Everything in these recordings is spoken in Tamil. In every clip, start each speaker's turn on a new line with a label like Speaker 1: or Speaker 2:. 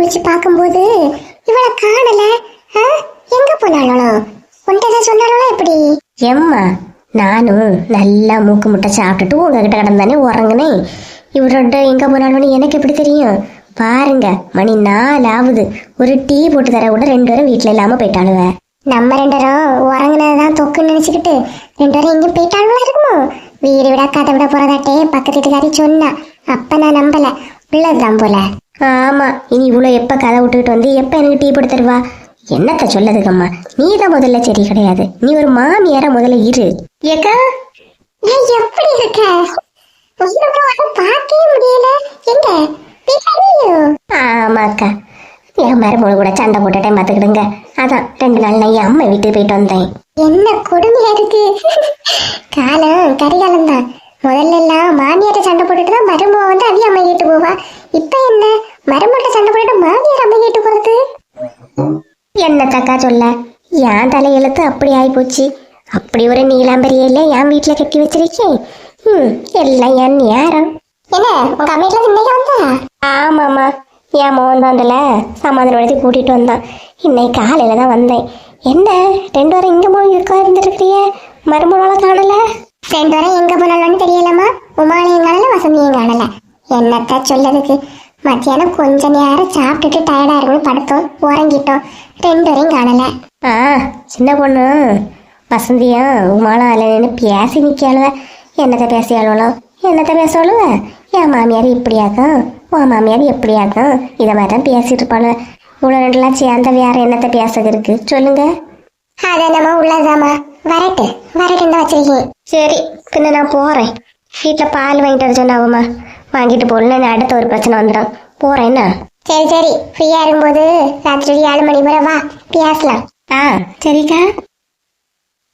Speaker 1: முழிச்சு பார்க்கும்போது இவளை காணல? எங்க போனாலும் உன்கிட்ட சொன்னாலோ எப்படி?
Speaker 2: எம்மா நானும் நல்லா மூக்கு முட்டை சாப்பிட்டுட்டு உங்ககிட்ட கிடந்தானே உறங்குனேன் இவரோட எங்க போனாலும் எனக்கு எப்படி தெரியும்? பாருங்க மணி நாலு ஆகுது ஒரு டீ போட்டு தர கூட ரெண்டு பேரும் வீட்டுல இல்லாம போயிட்டாளுவ.
Speaker 1: நம்ம ரெண்டு பேரும் உறங்குனதுதான் தொக்குன்னு நினைச்சுக்கிட்டு ரெண்டு பேரும் எங்கேயும் போயிட்டாலும் இருக்குமோ? வீடு விட கதை விட போறதாட்டே பக்கத்து வீட்டுக்காரி சொன்னா. அப்ப நான் நம்பல. உள்ளதுதான் போல.
Speaker 2: ஆமா இனி இவ்வளவு எப்ப கதை விட்டுக்கிட்டு வந்து எப்ப எனக்கு டீ போட்டு தருவா? என்னத்த சொல்லதுக்கம்மா நீ தான் முதல்ல சரி கிடையாது. நீ ஒரு மாமியார முதல்ல இரு. ஏக்கா
Speaker 1: எப்படி இருக்க? பார்க்கவே முடியல. எங்க?
Speaker 2: ஆமாக்கா. என் மருமகள் கூட சண்டை போட்டுட்டேன் பார்த்துக்கிடுங்க. அதான் ரெண்டு நாள் நான் என் அம்மா வீட்டுக்கு போயிட்டு வந்தேன்.
Speaker 1: என்ன கொடுமையா இருக்கு? காலம் கரிகாலம் தான் முதல்ல எல்லாம் மாமியார்ட்ட சண்டை போட்டுட்டு தான் மருமக வந்து அவி அம்மா கேட்டு போவா. இப்ப என்ன? மருமகிட்ட சண்டை போட்டுட்டு மாமியார் அம்மா கேட்டு போறது?
Speaker 2: என்னத்தக்கா சொல்ல? என் தலையெழுத்து அப்படி ஆயிப்போச்சு அப்படி ஒரு நீலாம்பரியில என் வீட்டுல கட்டி வச்சிருக்கேன். ம் எல்லாம் என் நேரம்.
Speaker 1: என்ன உங்க அம்மையில இன்னைக்கு வந்தா?
Speaker 2: ஆமாம்மா என் மோகன் வந்தல. சமாதானப்படுத்தி கூட்டிட்டு வந்தான். இன்னைக்கு காலையில தான் வந்தேன். என்ன ரெண்டு வாரம் இங்க போய் இருக்கா இருந்துருக்கிறிய? மருமகள காணல?
Speaker 1: ரெண்டு வாரம் எங்க போனாலும் தெரியலம்மா. உமாலையும் காணல வசந்தியும் காணல. என்னத்த சொல்லதுக்கு? மத்தியானம் கொஞ்ச நேரம் சாப்பிட்டுட்டு டயர்டா இருக்குன்னு படுத்தோம். உறங்கிட்டோம். ரெண்டு வரையும் காணல.
Speaker 2: ஆ சின்ன பொண்ணு. வசந்தியும் உமாலும் அலைன்னு பேசி நிற்காளுவ என்னத்தை என்னத்தை பேசுவாளுவ? என் மாமியார் இப்படியாக்கும் உன் மாமியார் எப்படியாக்கும் இதை மாதிரி தான் பேசிட்டு இருப்பாளுவ. இவ்வளோ ரெண்டுலாம் சேர்ந்த வேற என்னத்தை பேசுறது இருக்கு? சொல்லுங்க.
Speaker 1: அது என்னமோ உள்ளதாமா வரட்டு. வரட்டுன்னு வச்சிருக்கேன்.
Speaker 2: சரி பின்ன நான் போகிறேன் வீட்டில் பால் வாங்கிட்டு வர சொன்னாவுமா. வாங்கிட்டு போகலன்னு அடுத்த ஒரு பிரச்சனை வந்துடும். போகிறேன் என்ன?
Speaker 1: சரி சரி. ஃப்ரீயா இருக்கும்போது ராத்திரி ஏழு மணி போல வா. பேசலாம்.
Speaker 2: ஆ சரிக்கா.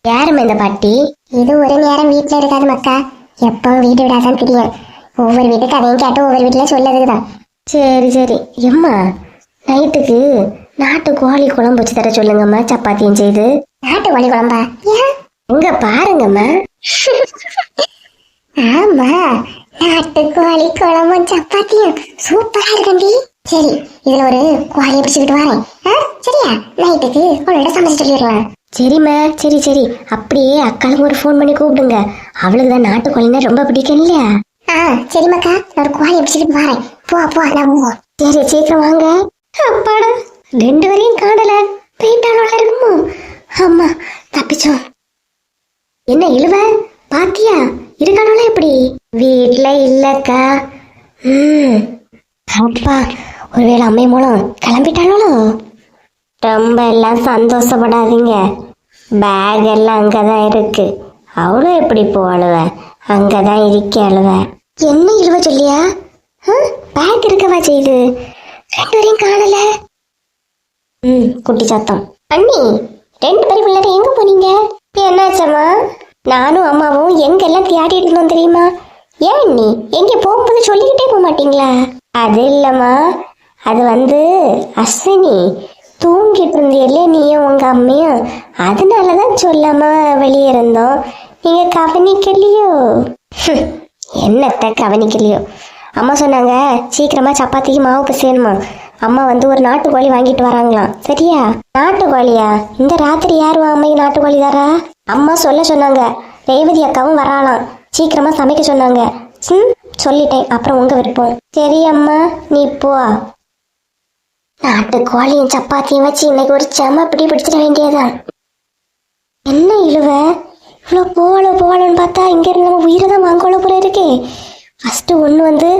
Speaker 2: யாரும்மா இந்த பாட்டி?
Speaker 1: இது ஒரு நேரம் வீட்ல இருக்காது மக்கா. எப்போ வீடு விடாதான் தெரியும். ஒவ்வொரு வீட்டு கதையும் கேட்டு ஒவ்வொரு வீட்டுல சொல்லதுதான்
Speaker 2: சரி சரி. எம்மா நைட்டுக்கு நாட்டு கோழி குழம்பு வச்சு தர சொல்லுங்கம்மா. சப்பாத்தியும் செய்து.
Speaker 1: நாட்டு கோழி குழம்பா? ஏன்?
Speaker 2: இங்க பாருங்கம்மா.
Speaker 1: ஆமா. நாட்டு கோழி குழம்பும் சப்பாத்தியும். சூப்பரா இருக்கண்டி. சரி இதுல ஒரு கோழியை பிடிச்சுக்கிட்டு வரேன். சரியா? நைட்டுக்கு உன்னோட சமைச்சு சொல்லிடலாம்
Speaker 2: சரிம்மா சரி சரி அப்படியே அக்காளுக்கு ஒரு ஃபோன் பண்ணி கூப்பிடுங்க. அவளுக்கு தான் நாட்டு கோழின்னா ரொம்ப பிடிக்கும் இல்லையா?
Speaker 1: ஆ சரி மக்கா. நான் ஒரு கோழியை பிடிச்சுக்கிட்டு வரேன். போ போ நான் போவோம்.
Speaker 2: சரி சீக்கிரம் வாங்க. அப்பாடா ரெண்டு வரையும் காணல. போயிட்டாலும் இருக்குமோ? அம்மா தப்பிச்சோம். என்ன இழுவ? பாத்தியா? இருக்கானோல எப்படி? வீட்ல இல்லக்கா. ம். அப்பா ஒருவேளை அம்மை மூலம் கிளம்பிட்டாளோ ரொம்ப எல்லாம் சந்தோஷப்படாதீங்க. பேக் எல்லாம் அங்கதான் இருக்கு. அவளும் எப்படி போவாளுவ? அங்கதான் இருக்க அழுவ என்ன இழுவ சொல்லியா? பேக் இருக்கவா செய்யுது ரெண்டு பேரையும் காணல. ம் குட்டி சத்தம். அண்ணி ரெண்டு பேரும் பிள்ளைங்க எங்க போனீங்க? என்னாச்சம்மா? நானும் அம்மாவும் எங்கெல்லாம் தேடிட்டு இருந்தோம் தெரியுமா? ஏன் நீ? எங்க போகும்போது சொல்லிக்கிட்டே போக மாட்டீங்களா? அது இல்லம்மா. அது வந்து அஸ்வினி தூங்கிட்டு இருந்தியல்ல நீயும் உங்க அம்மையும். அதனால தான் சொல்லாம வெளியே இருந்தோம். நீங்க கவனிக்கலையோ? என்னத்த கவனிக்கலையோ? அம்மா சொன்னாங்க சீக்கிரமா சப்பாத்திக்கு மாவு பிசையணுமா? அம்மா வந்து ஒரு நாட்டுக்கோழி வாங்கிட்டு வராங்களாம். சரியா? நாட்டுக்கோழியா? இந்த ராத்திரி யாரு அம்மைக்கு நாட்டுக்கோழி தாரா அம்மா சொல்ல சொன்னாங்க ரேவதி அக்காவும் வராளாம். சீக்கிரமா சமைக்க சொன்னாங்க. ம் சொல்லிட்டேன். அப்புறம் உங்க விருப்பம். சரி அம்மா நீ போ. நாட்டுக்கோழியும் சப்பாத்தியும் வச்சு இன்னைக்கு ஒரு செம பிடி பிடிச்சிட வேண்டியதான் என்ன இழுவ? இவ்வளோ போகல போகலன்னு பார்த்தா இங்க இருந்து நம்ம உயிரை தான் வாங்கோல போல இருக்கே. ஃபஸ்ட்டு ஒன்று வந்து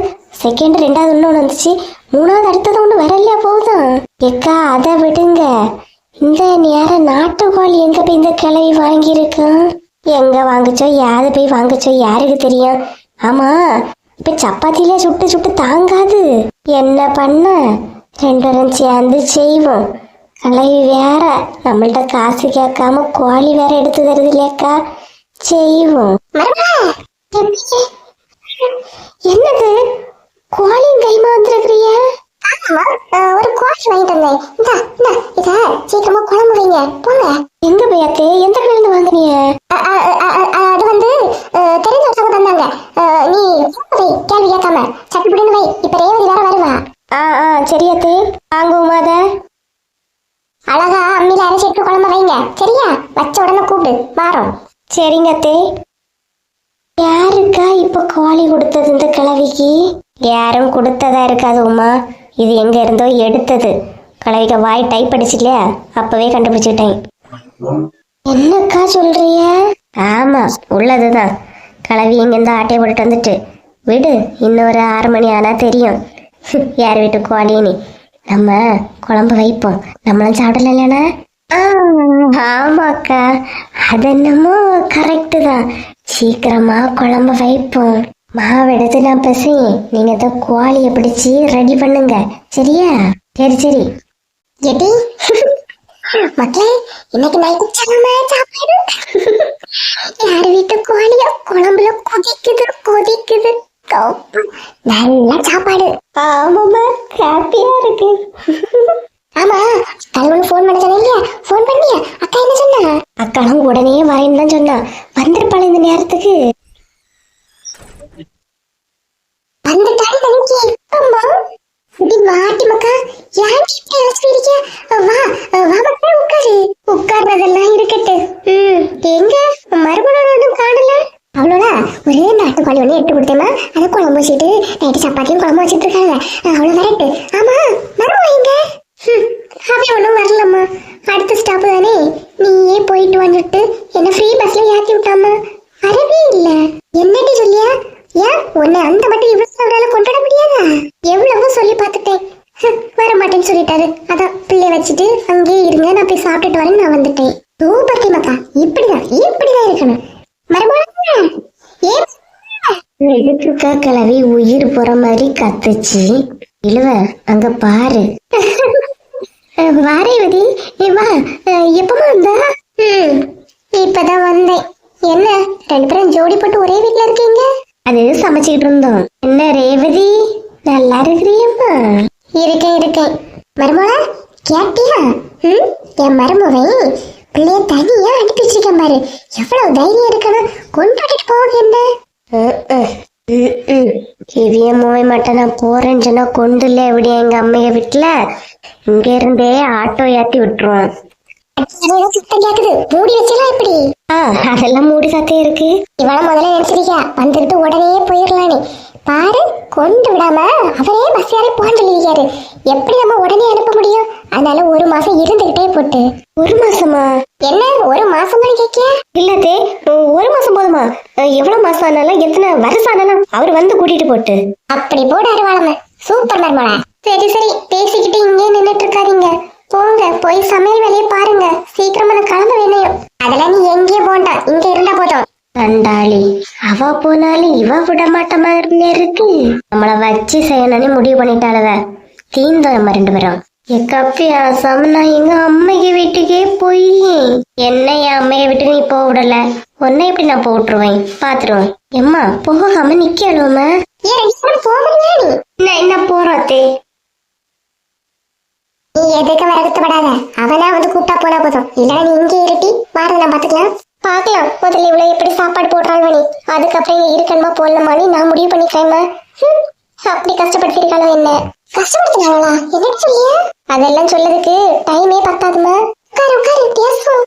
Speaker 2: செகண்ட் ரெண்டாவது ஒன்று ஒன்று வந்துச்சு. மூணாவது அடுத்தது ஒன்று வரலையா போகுதான் எக்கா அதை விடுங்க. இந்த நேரம் நாட்டுக்கோழி எங்கே போய் இந்த கிளவி வாங்கியிருக்கான்? எங்க வாங்குச்சோ யாரு போய் வாங்குச்சோ யாருக்கு தெரியும்? ஆமா இப்ப சப்பாத்திலே சுட்டு சுட்டு தாங்காது. என்ன பண்ண? ரெண்டு பேரும் சேர்ந்து செய்வோம். கலவி வேற நம்மள்ட்ட காசு கேட்காம கோழி வேற எடுத்து தருது இல்லையாக்கா? செய்வோம். என்னது? கோழியும் கைமா வந்திருக்கிறிய
Speaker 1: இந்தா இந்தா இத சீக்கிரமா குழம்பு வைங்க. போங்க.
Speaker 2: எங்க போயாத்தே? எந்த கடையில வாங்குனீங்க
Speaker 1: அது வந்து தெரிஞ்ச ஒருத்தவங்க தந்தாங்க அ, நீ வை, கேள்வி கேட்காம சட்டுப்படின்னு வை. இப்ப ரேவதி வேற வருவா.
Speaker 2: சரி அத்தே. வாங்க உமாத
Speaker 1: அழகா அம்மியில அரைச்சிட்டு குழம்பு வைங்க. சரியா? வச்ச உடனே கூப்பிடு. வாரோம்
Speaker 2: சரிங்க அத்தே. யாருக்கா இப்ப கோழி கொடுத்தது இந்த கிழவிக்கு? யாரும் கொடுத்ததா இருக்காது உமா. இது எங்க இருந்தோ எடுத்தது. கலவிக்க வாய் டைப் அடிச்சு அப்பவே கண்டுபிடிச்சுக்கிட்டேன். என்னக்கா சொல்றிய ஆமா உள்ளதுதான். கலவி இங்கேருந்து ஆட்டையை போட்டுட்டு வந்துட்டு விடு இன்னும் ஒரு ஆறு மணி ஆனா தெரியும். யார் வீட்டு கோழின்னு நம்ம குழம்பு வைப்போம். நம்மளும் சாப்பிடல இல்லைனா ஆமாக்கா. அது என்னமோ கரெக்டு தான். சீக்கிரமா குழம்பு வைப்போம். மாவு எடுத்து நான் பிசையேன் நீங்க தான் கோழியை பிடிச்சி ரெடி பண்ணுங்க. சரியா? சரி சரி.
Speaker 1: எடி. மக்களே இன்னைக்கு நைட்டு செம்ம சாப்பாடு. யார் வீட்டு கோழியோ குழம்புல கொதிக்குது கொதிக்குது. நல்ல சாப்பாடு.
Speaker 2: ஆமாமா ஹாப்பியா இருக்கு.
Speaker 1: ஆமா கல்வன் ஃபோன் பண்ண சொன்னா இல்லையா? ஃபோன் பண்ணியா? அக்கா என்ன சொன்னா?
Speaker 2: அக்காலும் உடனே வரேன்னு தான் சொன்னா. வந்திருப்பாள் இந்த நேரத்துக்கு.
Speaker 1: வந்துட்டாள் நினைக்கிறேன் அம்மா இப்படி வாட்டி மக்கா ஏன் இப்படி யோசிக்கிறீங்க வா வா மக்கா உட்காரு உட்கார்றதெல்லாம் இருக்கட்டு ம் எங்க மறுபடியும் காணல அவ்வளோடா ஒரே நாட்டுக்கோழி ஒன்று எடுத்து கொடுத்தேம்மா அதை குழம்பு வச்சுட்டு நைட்டு சப்பாத்தியும் குழம்பு வச்சுட்டு இருக்காங்க அவ்வளோ வரட்டு ஆமா மரம் எங்க ஹம், அவன் ஒன்றும் வரலம்மா அடுத்த ஸ்டாப் தானே நீயே போயிட்டு வந்துட்டு என்ன ஃப்ரீ பஸ்ல ஏற்றி விட்டாமா வரவே இல்லை என்னடி சொல்லியா ஏன் உன்னை அந்த மட்டும் இவ்வளவு அவரால் கொண்டாட முடியாதா எவ்வளவோ சொல்லி பார்த்துட்டேன் ஹம், வர மாட்டேன்னு சொல்லிட்டாரு அதான் பிள்ளை வச்சுட்டு அங்கேயே இருங்க நான் போய் சாப்பிட்டுட்டு வரேன்னு நான் வந்துட்டேன் சூப்பர் மக்கா இப்படிதான் இப்படிதான் இருக்கணும் மறுபடியும்
Speaker 2: எதுக்குக்கா கிளவி உயிர் போற மாதிரி கத்துச்சு. இழுவ அங்க பாரு. வாரேவதி வா. அஹ், எப்பமா வந்தா?
Speaker 1: இப்பதான் வந்தேன். என்ன ரெண்டு பேரும் ஜோடி போட்டு ஒரே வீட்ல இருக்கீங்க?
Speaker 2: அது சமைச்சுக்கிட்டு இருந்தோம். என்ன ரேவதி? நல்லா இருக்கிறியம்மா.
Speaker 1: இருக்கேன் இருக்கேன். மருமோள கேட்டியா? ம் என் மருமவன் பிள்ளைய தனியா அனுப்பி வச்சிருக்கேன் பாரு. எவ்வளவு தைரியம் இருக்கணும். கொண்டாடிட்டு போக என்ன?
Speaker 2: இவிய மூவை மட்டும் நான் போறேன்னு சொன்னா கொண்டுல எப்படி எங்க அம்மைய வீட்டுல. இங்க இருந்தே ஆட்டோ ஏத்தி விட்டுருவான்.
Speaker 1: மூடி வச்சலாம் எப்படி
Speaker 2: அதெல்லாம் மூடி சாத்தே இருக்கு.
Speaker 1: இவள முதல்ல நினைச்சிருக்கியா? வந்துட்டு உடனே போயிடலானே. பாரு கொண்டு விடாம அவரே பஸ் ஏறி போன்னு சொல்லியிருக்காரு. எப்படி நம்ம உடனே அனுப்ப முடியும்? அதனால ஒரு மாசம் இருந்துகிட்டே போட்டு.
Speaker 2: ஒரு மாசமா?
Speaker 1: என்ன ஒரு மாசம் கேக்கியா
Speaker 2: இல்லத்தே உம், ஒரு மாசம் போதுமா? எவ்வளவு மாசம் ஆனாலும் எத்தனை வருஷம் ஆனாலும் அவர் வந்து கூட்டிட்டு போட்டு.
Speaker 1: அப்படி போட அருவாளம சூப்பர் மர்மலா சரி சரி பேசிக்கிட்டு இங்கே நின்னுட்டு இருக்காதீங்க போங்க போய் சமையல் வேலையை பாருங்க. சீக்கிரமா நான் கிளம்ப வேணையும் அதெல்லாம் நீ எங்கேயும் போண்டாம் இங்க இருந்தா போதும்.
Speaker 2: அவ போனாலும் இவ விட மாட்ட மாதிரி இருக்கு. நம்மள வச்சு செய்யணும்னு முடிவு பண்ணிட்டாளவ. தீந்தோம் நம்ம ரெண்டு பேரும். எக்கப்பி ஆசாம நான் எங்க அம்மைக்கு வீட்டுக்கே போய் என்ன என் அம்மைய விட்டு நீ போக விடல. உன்னை எப்படி நான் போட்டுருவேன்? பாத்துருவேன். எம்மா போகாம நிக்கணுமா
Speaker 1: ஏன் ரெண்டு பேரும் போகலையா நீ
Speaker 2: என்ன என்ன போறாத்தே
Speaker 1: நீ எதுக்கு வருத்தப்படாத அவனா வந்து கூப்பிட்டா போனா போதும் இல்லைன்னா நீ இங்கே இருட்டி வாரத நான் பாத்துக்கலாம் பார்க்கலாம் முதல்ல இவ்வளவு எப்படி சாப்பாடு போடுறாள் நீ அதுக்கப்புறம் இங்க இருக்கணுமா போடணுமான்னு நான் அப்படி கஷ்டப்படுத்திருக்காளோ என்ன? கஷ்டப்படுத்தினாங்களா? என்ன சொல்லிய? அதெல்லாம் சொல்லதுக்கு டைமே பத்தாதுமா உட்காரு உட்காரு பேசுவோம்.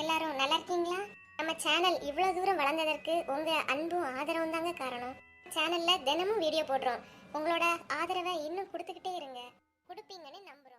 Speaker 1: எல்லாரும் நல்லா இருக்கீங்களா? நம்ம சேனல் இவ்வளவு தூரம் வளர்ந்ததற்கு உங்க அன்பும் ஆதரவும் தாங்க காரணம். சேனல்ல தினமும் வீடியோ போடுறோம். உங்களோட ஆதரவை இன்னும் கொடுத்துக்கிட்டே இருங்க. கொடுப்பீங்கன்னு நம்புறோம்.